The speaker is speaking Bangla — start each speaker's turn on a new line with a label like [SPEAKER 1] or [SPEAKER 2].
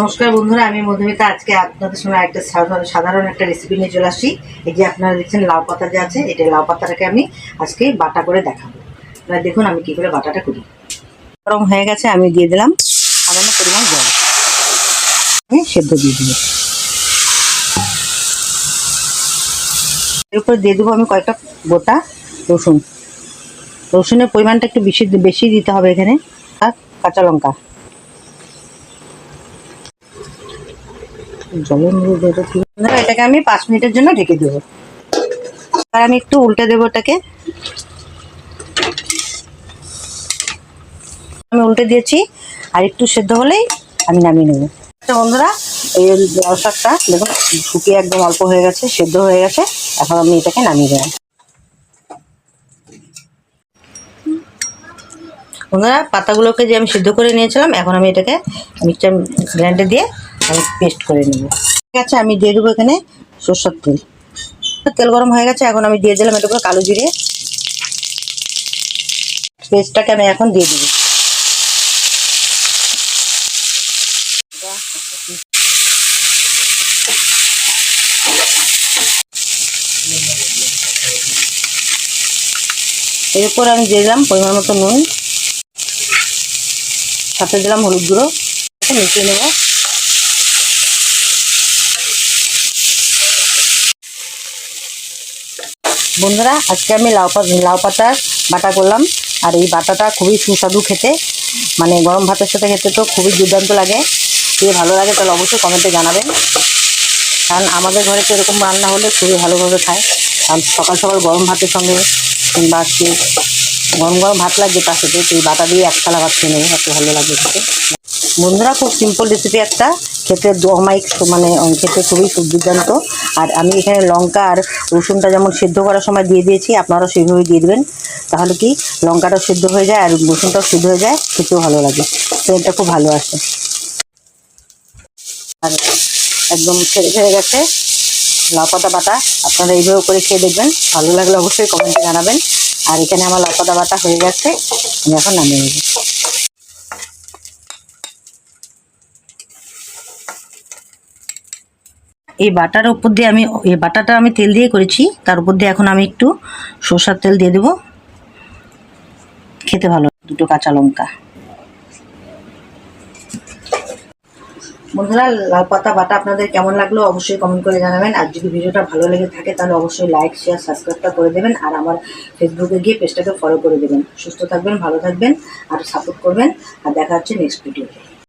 [SPEAKER 1] নমস্কার বন্ধুরা, আমি মধুমিতা। আজকে আপনাদের সঙ্গে একটা সাধারণ সাধারণ একটা রেসিপি নিয়ে চলে আসি। এই যে আপনারা দেখছেন, লাউ পাতা যে আছে, এটা লাউ পাতাটাকে আমি আজকে বাটা করে দেখাবো। এবার দেখুন আমি কি করে বাটাটা করি। গরম হয়ে গেছে, আমি দিয়ে দিলাম সামান্য পরিমাণ জল। আমি সেদ্ধ দিয়ে দিব এর উপর দিয়ে দেবো আমি কয়েকটা গোটা রসুন। রসুনের পরিমাণটা একটু বেশি বেশি দিতে হবে এখানে। আর কাঁচা লঙ্কা। বন্ধুরা, এটাকে আমি পাঁচ মিনিটের জন্য ঢেকে দেবো। আর আমি একটু উল্টে দেবো এটাকে আমি উল্টে দিয়েছি আর একটু সেদ্ধ হলেই আমি নামিয়ে নেব। তো বন্ধুরা এই লাউ শাকটা দেখুন শুকিয়ে একদম অল্প হয়ে গেছে সেদ্ধ হয়ে গেছে এখন আমি এটাকে নামিয়ে দেবো। বন্ধুরা পাতাগুলোকে যে আমি সিদ্ধ করে নিয়েছিলাম এখন আমি এটাকে মিক্সচার গ্রাইন্ডে দিয়ে আমি পেস্ট করে নেব। ঠিক আছে, আমি দিয়ে দেবো এখানে সর্ষের তেল। তেল গরম হয়ে গেছে, এখন আমি দিয়ে দিলাম এটা করে কালো জিরে। পেস্টটাকে আমি এখন দিয়ে দিব। এরপর আমি দিয়ে দিলাম পরিমাণ মতো নুন। সাথে দিলাম হলুদ গুঁড়ো। মিশিয়ে নেব। বন্ধুরা, আজকে আমি লাউ পাতা লাউ পাতার বাটা করলাম। আর এই বাটাটা খুবই সুস্বাদু খেতে। মানে গরম ভাতের সাথে খেতে তো খুবই দুর্দান্ত লাগে। যদি ভালো লাগে তাহলে অবশ্যই কমেন্টে জানাবেন। কারণ আমাদের ঘরে তো এরকম রান্না হলে খুবই ভালোভাবে খায়। কারণ সকাল সকাল গরম ভাতের সঙ্গে কিংবা আজকে গরম গরম ভাত লাগবে তার সাথে এই বাটা দিয়ে এক ভাত খেয়ে নেবে, এত ভালো লাগে খেতে। বন্ধুরা, খুব সিম্পল রেসিপি একটা। খেতে অমাইক মানে খেতে খুবই দুর্দান্ত আর আমি এখানে লঙ্কা আর রসুনটা যেমন সেদ্ধ করার সময় দিয়ে দিয়েছি, আপনারাও সেইভাবে দিয়ে দেবেন। তাহলে কি, লঙ্কাটাও সেদ্ধ হয়ে যায় আর রসুনটাও সেদ্ধ হয়ে যায়, খেতেও ভালো লাগে। সেটা খুব ভালো আসে। আর একদম ছেড়ে ছেড়ে গেছে। লাউ পাতা বাটা, আপনারা এইভাবে করে খেয়ে দেখবেন। ভালো লাগলে অবশ্যই কমেন্টে জানাবেন। আর এখানে আমার লাউ পাতা বাটা হয়ে গেছে, আমি এখন নামিয়ে নেব। এই বাটার উপর দিয়ে আমি, এই বাটাটা আমি তেল দিয়ে করেছি, তার উপর দিয়ে এখন আমি একটু সর্ষার তেল দিয়ে দেবো। খেতে ভালো দুটো কাঁচা লঙ্কা। বন্ধুরা, লাল পাতা, বাটা আপনাদের কেমন লাগল অবশ্যই কমেন্ট করে জানাবেন। আর যদি ভিডিওটা ভালো লেগে থাকে, তাহলে অবশ্যই লাইক শেয়ার সাবস্ক্রাইবটা করে দেবেন। আর আমার ফেসবুকে গিয়ে পেজটাকে ফলো করে দেবেন। সুস্থ থাকবেন, ভালো থাকবেন, আর সাপোর্ট করবেন। আর দেখা হচ্ছে নেক্সট ভিডিওতে